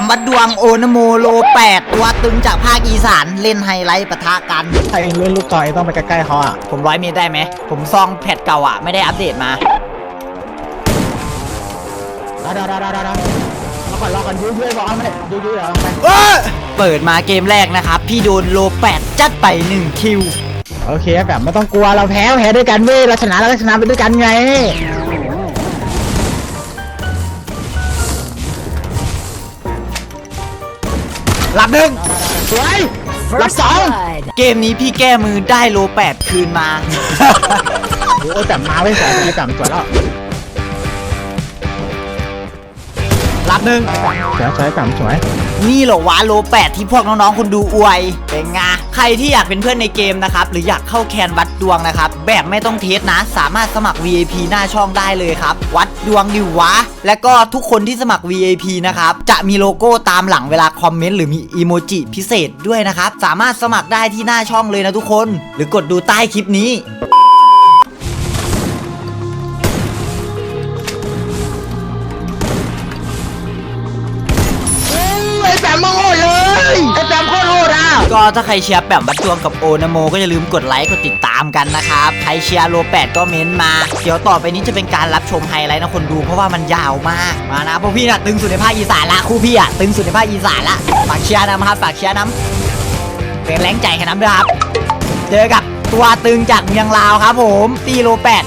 มวัดดวงโอนโมโล8ตัวตึงจากภาคอีสานเล่นไฮไลท์ปะทะกันถ้าเองเล่นลูกต่อยต้องไปใกล้ๆเขาอะ ผมร้อยเมตรได้ไหม ผมซองแพทเก่าอะ ไม่ได้อัปเดตมาดาดาดาดาดาดารอก่อนรอก่อนยื้อยื้อบอกเอาไม่ได้ยื้อยื้อเดี๋ยวเอาไปเปิดมาเกมแรกนะครับ พี่โดนโล8จัดไป1คิว โอเคแบบไม่ต้องกลัวเราแพ้แพ้ด้วยกันเว้ยเราชนะเราก็ชนะไปด้วยกันไง รับหนึ่งสวยรับสองเกมนี้พี่แก้มือได้โล8คืนมา โอ้แต่มาไม่ใส่ไม่แต่สวยแล้ว หนึ่งสวยสวยแต่สวย นี่เหรอวะโล8ที่พวกน้องๆคนดูอวยเป็นไงใครที่อยากเป็นเพื่อนในเกมนะครับ หรืออยากเข้าแคนวัดดวงนะครับ แบบไม่ต้องเทสนะ สามารถสมัคร VIP หน้าช่องได้เลยครับ วัดดวงดิวะ และก็ทุกคนที่สมัคร VIP นะครับ จะมีโลโก้ตามหลังเวลาคอมเมนต์หรือมีอีโมจิพิเศษด้วยนะครับ สามารถสมัครได้ที่หน้าช่องเลยนะทุกคน หรือกดดูใต้คลิปนี้ ก็ถ้าใครเชียร์แปมบัดดวงกับโอนาโม ก็อย่าลืมกดไลค์กดติดตามกันนะครับใครเชียร์โลแปดก็เม้นต์มา เดี๋ยวต่อไปนี้จะเป็นการรับชมไฮไลท์นะคนดูเพราะว่ามันยาวมากมานะพวกพี่น่ะตึงสุดในภาคอีสานละคู่พี่อะตึงสุดในภาคอีสานละฝากเชียร์นะครับฝากเชียร์น้ำเป็นแรงใจแค่น้ำด้วยครับเจอกับตัวตึงจากเมืองลาวครับ ผมตีโลแปด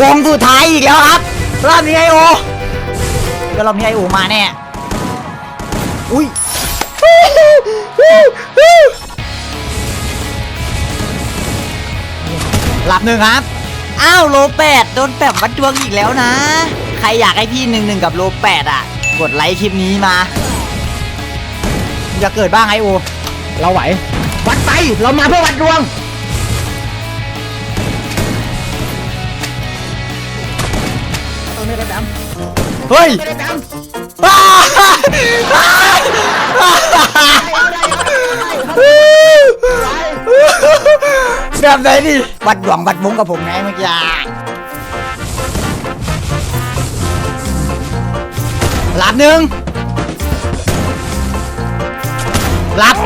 วงสุดท้ายอีกแล้วครับรอบนี้ไอโอเดี๋ยวรอบนี้ไอโอมาแน่อุ้ย หลับหนึ่งครับ อ้าวโลแปดโดนแปมวัดดวงอีกแล้วนะ ใครอยากให้พี่หนึ่งหนึ่งกับโลแปดอะ กดไลค์คลิปนี้มาอย่าเกิดบ้างไอโอ เราไหว วัดไป เรามาเพื่อวัดดวงเอาไม่ได้แปมเฮ้ยไม่ได้ แบบไหนดิวัดดวงวัดมงกับผมไงเมื่อกี้หลับหนึ่งหลับ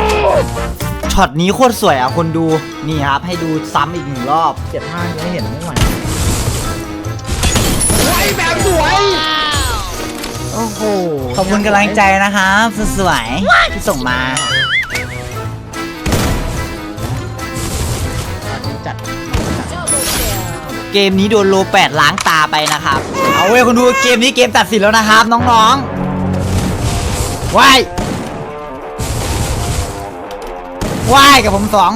ช็อตนี้โคตรสวยอะคนดู นี่ครับ ให้ดูซ้ำอีกหนึ่งรอบเจ็บมาไม่เห็นไม่ไหวสวยแบบสวย โอ้โห ขอบคุณกำลังใจนะครับสวยๆที่ส่งมา จัดเกมนี้โดนโลแปดล้างตาไปนะครับ เอาเว้ยคนดูเกมนี้เกมตัดสินแล้วนะครับ น้องๆว้ายว้ายกับผมสอง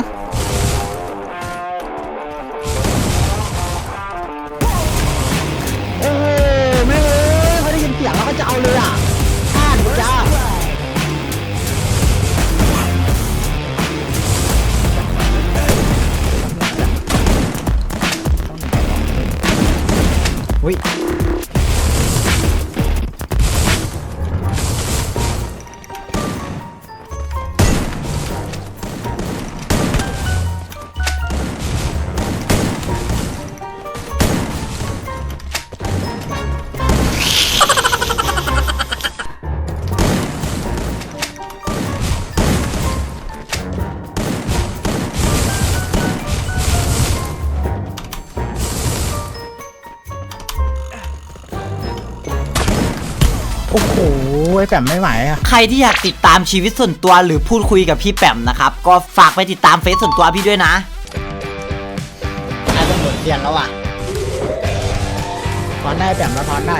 อุ้ อ้โหโอ้ยแต่ไม่ไหวอะใครที่อยากติดตามชีวิตส่วนตัวหรือพูดคุยกับพี่แปมนะครับ ก็ฝากไปติดตามเฟซส่วนตัวพี่ด้วยนะกลายเป็นบทเรียนแล้วอะถอนได้แต่มาถอนได้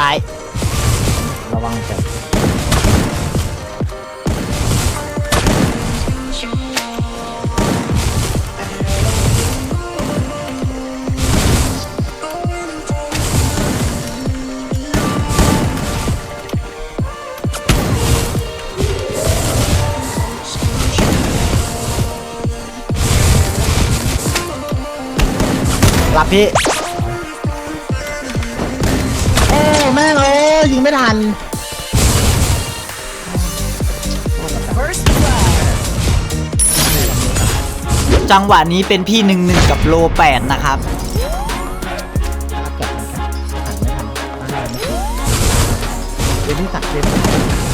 ตาระวังจับรับพี่ งไม่ทัน จังหวะนี้เป็นพี่หนึ่งหนึ่งกับโลแปดนะครับ เดี๋ยวนี้สักเดี๋ย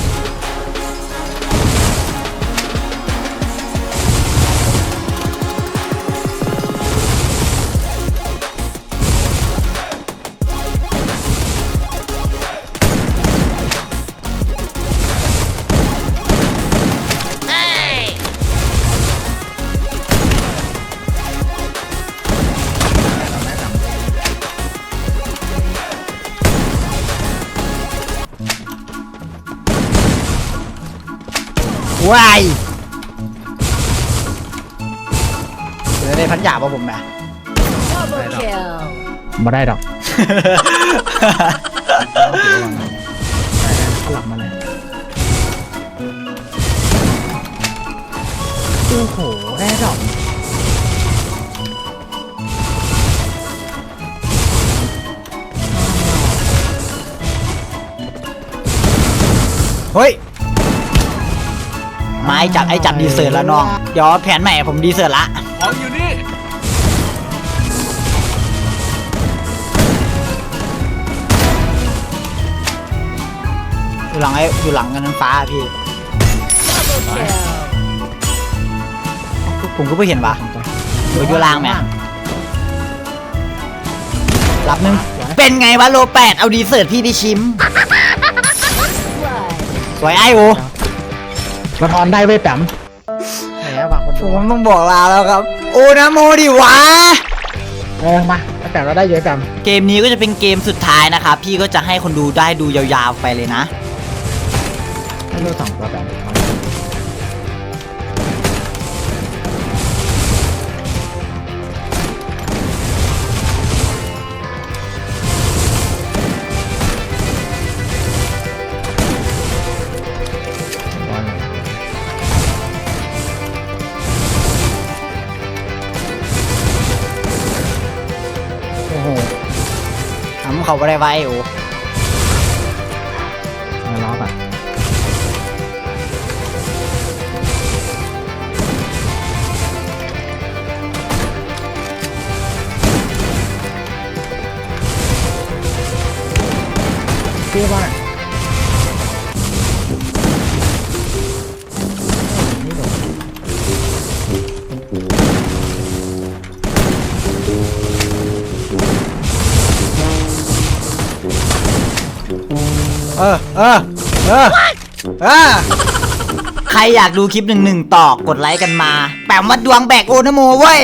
วว้ายเดี๋ยวได้พันหยาบป่ะผมนะ Double kill. มาได้ดอกหลับมาเลยโอ้โหได้ดอกเฮ้ย ไม้จัดไอ้จัดดีเซิร์ตแล้วน้อง เดี๋ยวแผนใหม่ผมดีเซิร์ตละ ของอยู่นี่อยู่หลังไอ้อยู่หลังกันนั้นฟ้าอะพี่ Double kill. ผมก็ไม่เห็นปะอยู่อยู่ล่างไหมรับหนึง เป็นไงวะโลแปดเอาดีเซิร์ตพี่ไปชิม Blood. สวยไอ้โอ สะท้อนได้เว้ยแปมไหนอะฝากคนผดูมต้องบอกลาแล้วครับ โอนะโมดิวะ เออมาแปมเราได้เยอะแปมเกมนี้ก็จะเป็นเกมสุดท้ายนะครับ พี่ก็จะให้คนดูได้ดูยาวๆไปเลยนะ ให้เราสองตัวแปม เขาไม่ได้ไว้โอ้มาล้อก่อนเชื่อว่า เออเออเออเออใครอยากดูคลิปหนึ่งหนึ่งต่อกดไลค์กันมา แปมวัดดวงแบกโอนะโมเว้ย